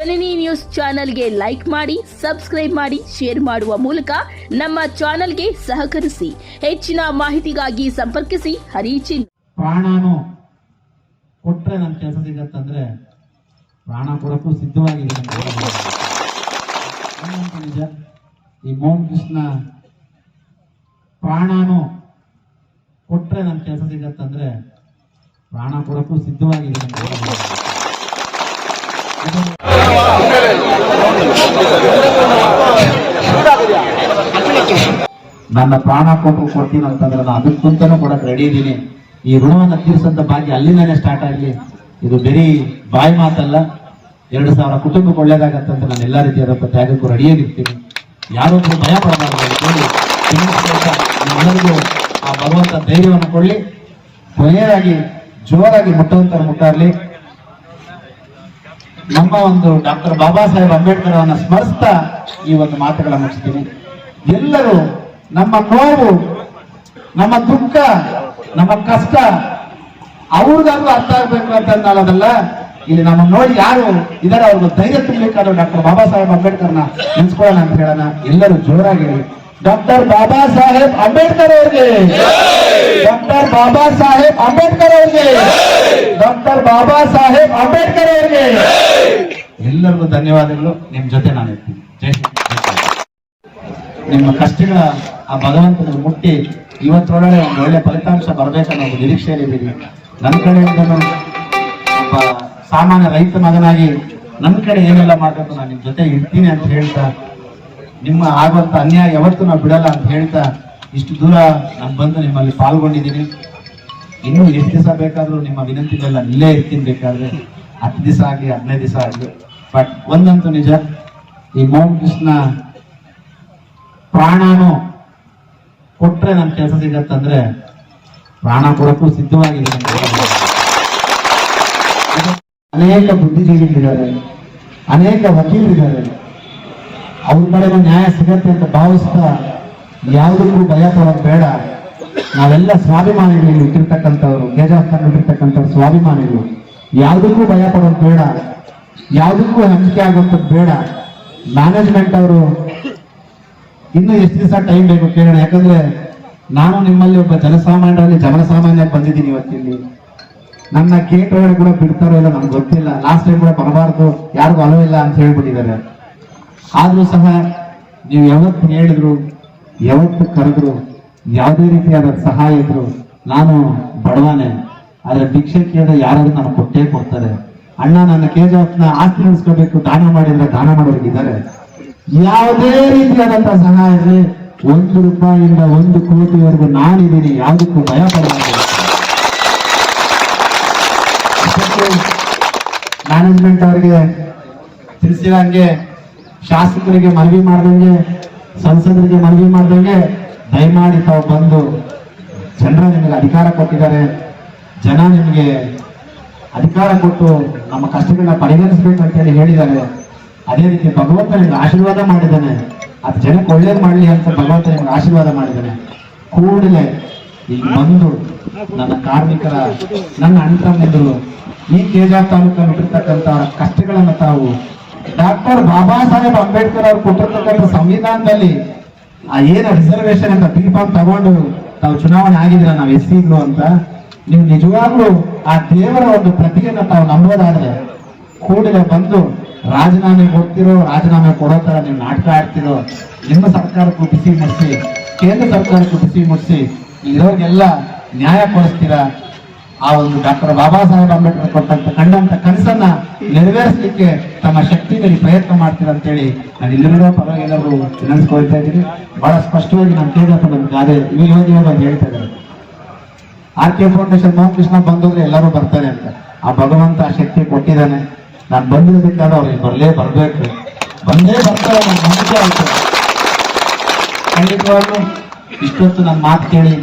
ಜನನಿ news ಚಾನೆಲ್ಗೆ like ಮಾಡಿ, subscribe ಮಾಡಿ, ಶೇರ್ ಮಾಡುವ ಮೂಲಕ ನಮ್ಮ ಚಾನೆಲ್ಗೆ ಸಹಕರಿಸಿ. ಹೆಚ್ಚಿನ ಮಾಹಿತಿಗಾಗಿ ಸಂಪರ್ಕಿಸಿ. ಹರಿಚಿನ್ ಪ್ರಾಣನು ಕೊಟ್ರೆ ನನ್ನ ಕೆಲಸ ಸಿಗತ್ತಂದ್ರೆ ಪ್ರಾಣ ಕೊಡಕ್ಕೂ. ಹಂಗಂತ ನಿಜ. ಈ ಮೋಹನ್ ಕೃಷ್ಣ ಪ್ರಾಣನು ಕೊಟ್ರೆ ನನ್ನ ಕೆಲಸ ಸಿಗತ್ತಂದ್ರೆ ಪ್ರಾಣ ಕೊಡಕ್ಕೂ ಸಿದ್ಧವಾಗಿದೆ ನನ್ನ ಪ್ರಾಣ ಕೊಟ್ಟು ಕೊಡ್ತೀನಿ ಅಂತಂದ್ರೆ ನಾನು ಅದಕ್ಕಂತನೂ ಕೂಡ ರೆಡಿ ಇದ್ದೀನಿ. ಈ ಋಣವನ್ನು ತೀರಿಸಂತ ಭಾಗ್ಯ ಅಲ್ಲಿಂದಾನೆ ಸ್ಟಾರ್ಟ್ ಆಗಲಿ ಇದು ಬರೀ ಬಾಯಿ ಮಾತಲ್ಲ. ಎರಡು ಸಾವಿರ ಕುಟುಂಬಕ್ಕೆ ಒಳ್ಳೇದಾಗತ್ತಂತ ನಾನು ಎಲ್ಲ ರೀತಿಯಾದಂಥ ತ್ಯಾಗಕ್ಕೂ ರೆಡಿಯಾಗಿರ್ತೀನಿ ಯಾರೊಬ್ಬರು ಭಯ ಪಡಬಾರ್ದು ಅಂತೇಳಿ ಆ ಭಗವಂತ ಧೈರ್ಯವನ್ನು ಕೊಳ್ಳಿ ಕೊನೆಯದಾಗಿ ಜೋರಾಗಿ ಮುಟ್ಟುವಂತ ಮುಟ್ಟಾರ್ಲಿ. ನಮ್ಮ ಒಂದು ಡಾಕ್ಟರ್ ಬಾಬಾ ಸಾಹೇಬ್ ಅಂಬೇಡ್ಕರ್ ಅವರನ್ನ ಸ್ಮರಿಸ್ತಾ ಈ ಒಂದು ಮಾತುಗಳನ್ನು ಮುಗಿಸ್ತೀನಿ. ಎಲ್ಲರೂ ನಮ್ಮ ನೋವು, ನಮ್ಮ ದುಃಖ, ನಮ್ಮ ಕಷ್ಟ ಅವ್ರಿಗಾದ್ರೂ ಅರ್ಥ ಆಗ್ಬೇಕು ಅಂತ ಅನ್ನೋದಲ್ಲ, ಇಲ್ಲಿ ನಮ್ಮ ನೋಡಿ ಯಾರು ಇದರ ಅವ್ರಿಗೆ ಧೈರ್ಯ ತುಂಬಬೇಕಾದ್ರೂ ಡಾಕ್ಟರ್ ಬಾಬಾ ಸಾಹೇಬ್ ಅಂಬೇಡ್ಕರ್ನ ನೆನ್ಸ್ಕೊಳ್ಳೋಣ ಅಂತ ಹೇಳೋಣ. ಎಲ್ಲರೂ ಜೋರಾಗಿ ಡಾಕ್ಟರ್ ಬಾಬಾ ಸಾಹೇಬ್ ಅಂಬೇಡ್ಕರ್ ಅವ್ರಿಗೆ. ಡಾಕ್ಟರ್ ಬಾಬಾ ಸಾಹೇಬ್ ಅಂಬೇಡ್ಕರ್ ಅವ್ರಿಗೆ. ಡಾಕ್ಟರ್ ಬಾಬಾ ಸಾಹೇಬ್ ಅಂಬೇಡ್ಕರ್ ಅವ್ರಿಗೆ. ಎಲ್ಲರಿಗೂ ಧನ್ಯವಾದಗಳು. ನಿಮ್ ಜೊತೆ ನಾನು ಇರ್ತೀನಿ. ನಿಮ್ಮ ಕಷ್ಟಗಳ ಆ ಭಗವಂತನ ಮುಟ್ಟಿ ಇವತ್ತರೊಳಗೆ ಒಂದು ಒಳ್ಳೆ ಫಲಿತಾಂಶ ಬರಬೇಕನ್ನೋ ಒಂದು ನಿರೀಕ್ಷೆಯಲ್ಲಿದ್ದೀವಿ ನನ್ನ ಕಡೆಯಿಂದ ಒಬ್ಬ ಸಾಮಾನ್ಯ ರೈತ ಮಗನಾಗಿ ನನ್ನ ಕಡೆ ಏನೆಲ್ಲ ಮಾಡಬೇಕು ನಾನು ನಿಮ್ಮ ಜೊತೆ ಇರ್ತೀನಿ ಅಂತ ಹೇಳ್ತಾ ನಿಮ್ಮ ಆಗುವಂತ ಅನ್ಯಾಯ ಯಾವತ್ತೂ ನಾವು ಬಿಡಲ್ಲ ಅಂತ ಹೇಳ್ತಾ ಇಷ್ಟು ದೂರ ನಾನು ಬಂದು ನಿಮ್ಮಲ್ಲಿ ಪಾಲ್ಗೊಂಡಿದ್ದೀನಿ. ಇನ್ನೂ ಎಷ್ಟು ದಿವಸ ಬೇಕಾದರೂ ನಿಮ್ಮ ವಿನಂತಿಗೆಲ್ಲ ಇಲ್ಲೇ ಇರ್ತೀನಿ ಬೇಕಾದ್ರೆ. ಹತ್ತು ದಿವಸ ಆಗಲಿ, ಹದಿನೈದು ದಿವಸ ಆಗಲಿ. ಬಟ್ ಒಂದಂತೂ ನಿಜ, ಈ ಮೌಂಟ್ ಕೃಷ್ಣ ಪ್ರಾಣಾನು ಕೊಟ್ಟರೆ ನನ್ನ ಕೆಲಸ ಸಿಗತ್ತಂದ್ರೆ ಪ್ರಾಣ ಕೊಡಕ್ಕೂ ಸಿದ್ಧವಾಗಿದೆ. ಅನೇಕ ಬುದ್ಧಿಜೀವಿಗಳಿದ್ದಾರೆ, ಅನೇಕ ವಕೀಲರಿದ್ದಾರೆ. ಅವ್ರ ಕಡೆಗೂ ನ್ಯಾಯ ಸಿಗತ್ತೆ ಅಂತ ಭಾವಿಸ್ತಾ ಯಾವುದಕ್ಕೂ ಭಯ ಪಡೋದು ಬೇಡ. ನಾವೆಲ್ಲ ಸ್ವಾಭಿಮಾನಿಗಳು ಇಟ್ಟಿರ್ತಕ್ಕಂಥವ್ರು ಕೇಜಾಸ್ತಾನ ಇಟ್ಟಿರ್ತಕ್ಕಂಥವ್ರು ಸ್ವಾಭಿಮಾನಿಗಳು. ಯಾವುದಕ್ಕೂ ಭಯ ಪಡೋದು ಬೇಡ. ಯಾವುದಕ್ಕೂ ಹಂಚಿಕೆ ಆಗುವಂಥದ್ದು ಬೇಡ. ಮ್ಯಾನೇಜ್ಮೆಂಟ್ ಅವರು ಇನ್ನು ಎಷ್ಟು ದಿವಸ ಟೈಮ್ ಬೇಕು ಕೇಳೋಣ. ಯಾಕಂದ್ರೆ ನಾನು ನಿಮ್ಮಲ್ಲಿ ಒಬ್ಬ ಜನಸಾಮಾನ್ಯರಲ್ಲಿ ಜನಸಾಮಾನ್ಯ ಬಂದಿದ್ದೀನಿ ಇವತ್ತಿಲ್ಲಿ ನನ್ನ ಗೇಟ್ ಕೂಡ ಬಿಡ್ತಾರೋ ಇಲ್ಲ ನಮ್ಗೆ ಗೊತ್ತಿಲ್ಲ. ಲಾಸ್ಟ್ ಟೈಮ್ ಕೂಡ ಬರಬಾರ್ದು. ಯಾರಿಗೂ ಅಲೋ ಇಲ್ಲ ಅಂತ ಹೇಳ್ಬಿಟ್ಟಿದ್ದಾರೆ. ಆದ್ರೂ ಸಹ ನೀವು ಯಾವತ್ತು ಹೇಳಿದ್ರು, ಯಾವತ್ತು ಕರೆದ್ರು, ಯಾವುದೇ ರೀತಿಯಾದ ಸಹಾಯ ಇದ್ರು ನಾನು ಬಡವಾನೆ. ಆದ್ರೆ ಭಿಕ್ಷೆ ಕೇಳಿದ ಯಾರಾದ್ರೂ ನಾನು ಕೊಟ್ಟೇ ಕೊಡ್ತಾರೆ. ಅಣ್ಣ ನನ್ನ ಕೇಜಾಫ್ನ ನ ದಾನ ಮಾಡಿದ್ರೆ ದಾನ ಮಾಡೋರಿಗಿದ್ದಾರೆ ಯಾವುದೇ ರೀತಿಯಾದಂತಹ ಸಹಾಯ ಇರಲಿ ಒಂದು ರೂಪಾಯಿಯಿಂದ ಒಂದು ಕೋಟಿವರೆಗೂ ನಾನಿದ್ದೀನಿ, ಯಾವುದಕ್ಕೂ ಭಯ ಪಡಬಾರ್ದು. ಮ್ಯಾನೇಜ್ಮೆಂಟ್ ಅವರಿಗೆ ತಿಳಿಸಿದಂಗೆ ಶಾಸಕರಿಗೆ ಮನವಿ ಮಾಡ್ದಂಗೆ, ಸಂಸದರಿಗೆ ಮನವಿ ಮಾಡ್ದಂಗೆ ದಯಮಾಡಿ ತಾವು ಬಂದು ಜನರ ನಿಮಗೆ ಅಧಿಕಾರ ಕೊಟ್ಟಿದ್ದಾರೆ. ಜನ ನಿಮಗೆ ಅಧಿಕಾರ ಕೊಟ್ಟು ನಮ್ಮ ಕಷ್ಟಗಳನ್ನ ಪರಿಗಣಿಸ್ಬೇಕು ಅಂತ ಹೇಳಿ ಹೇಳಿದ್ದಾರೆ. ಅದೇ ರೀತಿ ಭಗವಂತ ನಿಮ್ಗೆ ಆಶೀರ್ವಾದ ಮಾಡಿದ್ದಾನೆ. ಅದು ಜನಕ್ಕೆ ಒಳ್ಳೇದು ಮಾಡಲಿ ಅಂತ ಭಗವಂತ ನಿಮ್ಗೆ ಆಶೀರ್ವಾದ ಮಾಡಿದ್ದಾನೆ. ಕೂಡಲೇ ಈಗ ಬಂದು ನನ್ನ ಕಾರ್ಮಿಕರ, ನನ್ನ ಅಣ್ಣ ಈ ಕೇಜಾರ್ ತಾಲೂಕಲ್ಲಿ ಇಟ್ಟಿರ್ತಕ್ಕಂಥ ಕಷ್ಟಗಳನ್ನು ತಾವು ಡಾಕ್ಟರ್ ಬಾಬಾ ಸಾಹೇಬ್ ಅಂಬೇಡ್ಕರ್ ಅವರು ಕೊಟ್ಟಿರ್ತಕ್ಕಂಥ ಸಂವಿಧಾನದಲ್ಲಿ ಆ ಏನು ರಿಸರ್ವೇಶನ್ ಅಂತ ತೀರ್ಮಾನ ತಗೊಂಡು ತಾವು ಚುನಾವಣೆ ಆಗಿದ್ರ ನಾವು ಎಸ್ ಸಿಗ್ಲು ಅಂತ, ನೀವು ನಿಜವಾಗ್ಲೂ ಆ ದೇವರ ಒಂದು ಪ್ರತಿಯನ್ನ ತಾವು ನಂಬೋದಾದ್ರೆ ಕೂಡಲೇ ಬಂದು ರಾಜೀನಾಮೆ ಕೊಡ್ತಿರೋ, ರಾಜೀನಾಮೆ ಕೊಡೋ ತರ ನೀವು ನಾಟಕ ಆಡ್ತಿರೋ, ನಿಮ್ಮ ಸರ್ಕಾರಕ್ಕೂ ಬಿಸಿ ಮುಟ್ಟಿಸಿ ಕೇಂದ್ರ ಸರ್ಕಾರಕ್ಕೂ ಬಿಸಿ ಮುಟ್ಟಿಸಿ ಇರೋಗೆಲ್ಲ ನ್ಯಾಯ ಕೊಡಿಸ್ತೀರಾ? ಆ ಒಂದು ಡಾಕ್ಟರ್ ಬಾಬಾ ಸಾಹೇಬ್ ಅಂಬೇಡ್ಕರ್ ಕೊಟ್ಟಂತ ಕಂಡಂತ ಕನಸನ್ನ ನೆರವೇರಿಸಲಿಕ್ಕೆ ತಮ್ಮ ಶಕ್ತಿಯಲ್ಲಿ ಪ್ರಯತ್ನ ಮಾಡ್ತೀರಾ ಅಂತೇಳಿ ನಾನು ಇಲ್ಲಿರೋ ಪರವಾಗಿ ಎಲ್ಲರೂ ನೆನೆಸ್ಕೊಳ್ತಾ ಇದ್ದೀನಿ. ಬಹಳ ಸ್ಪಷ್ಟವಾಗಿ ನಾನು ಕೇಳಿದಂತ ಒಂದು ಗಾದೆ ಇವಾಗ ಇವಾಗ ಹೇಳ್ತಾ ಇದ್ದಾರೆ. R K foundation Mohan Krishna ಬಂದೋದ್ರೆ ಎಲ್ಲರೂ ಬರ್ತಾರೆ ಅಂತ. ಆ ಭಗವಂತ ಆ ಶಕ್ತಿ ಕೊಟ್ಟಿದ್ದಾನೆ. ನಾನು ಬಂದಿರೋದಕ್ಕಾದ್ರೆ ಅವ್ರಿಗೆ ಬರಲೇ ಬರಬೇಕು. ಬಂದೇ ಬರ್ತಾರೆ ನನ್ನ ನಂಬಿಕೆ ಆಯ್ತು ಖಂಡಿತವಾಗ್ಲೂ ಇಷ್ಟೊತ್ತು ನನ್ನ ಮಾತು ಕೇಳಿ.